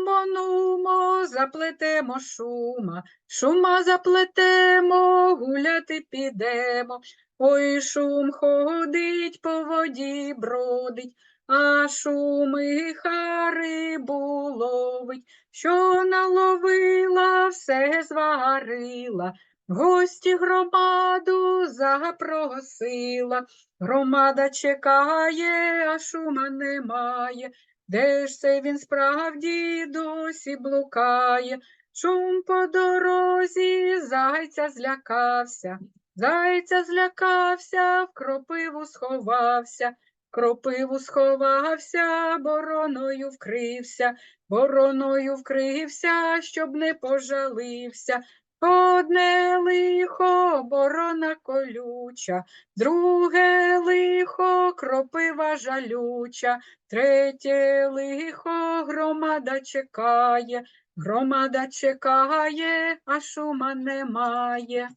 нумо, нумо, заплетемо шума, шума заплетемо, гуляти підемо. Ой, шум ходить, по воді бродить, а шумиха рибу ловить, що наловила, все зварила. Гості громаду запросила, громада чекає, а шума немає. Де ж це він справді досі блукає? Шум по дорозі, зайця злякався, зайця злякався, в кропиву сховався, кропиву сховався, бороною вкрився, бороною вкрився, щоб не пожалився. Одне лихо, борона колюча, друге кропива жалюча, третє лихо, громада чекає, громада чекає, а шума немає.